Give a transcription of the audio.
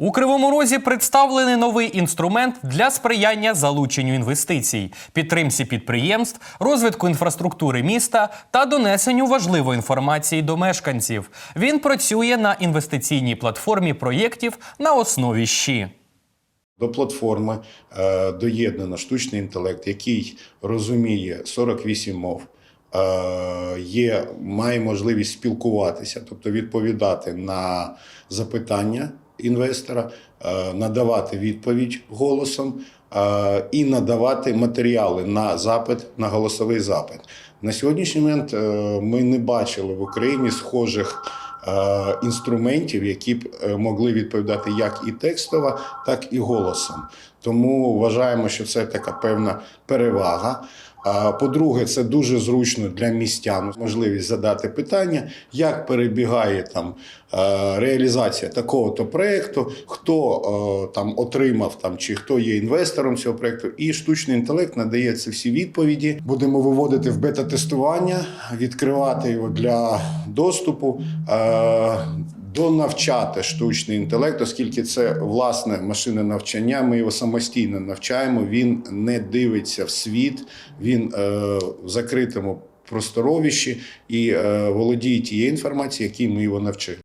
У Кривому Розі представлений новий інструмент для сприяння залученню інвестицій, підтримці підприємств, розвитку інфраструктури міста та донесенню важливої інформації до мешканців. Він працює на інвестиційній платформі проєктів на основі щі. До платформи е, доєднано штучний інтелект, який розуміє 48 мов, е, є, має можливість спілкуватися, тобто відповідати на запитання інвестора, е, надавати відповідь голосом е, і надавати матеріали на запит, на голосовий запит. На сьогоднішній момент е, ми не бачили в Україні схожих інструментів, які б могли відповідати як і текстово, так і голосом. Тому вважаємо, що це така певна перевага. По-друге, це дуже зручно для містян можливість задати питання, як перебігає там е, реалізація такого-то проекту, хто е, там отримав там чи хто є інвестором цього проекту. І штучний інтелект надає ці всі відповіді. Будемо виводити в бета-тестування, відкривати його для доступу. Донавчати штучний інтелект, оскільки це власне машина навчання. Ми його самостійно навчаємо. Він не дивиться в світ, він е, в закритому просторовищі і е, володіє тією інформацією, якій ми його навчили.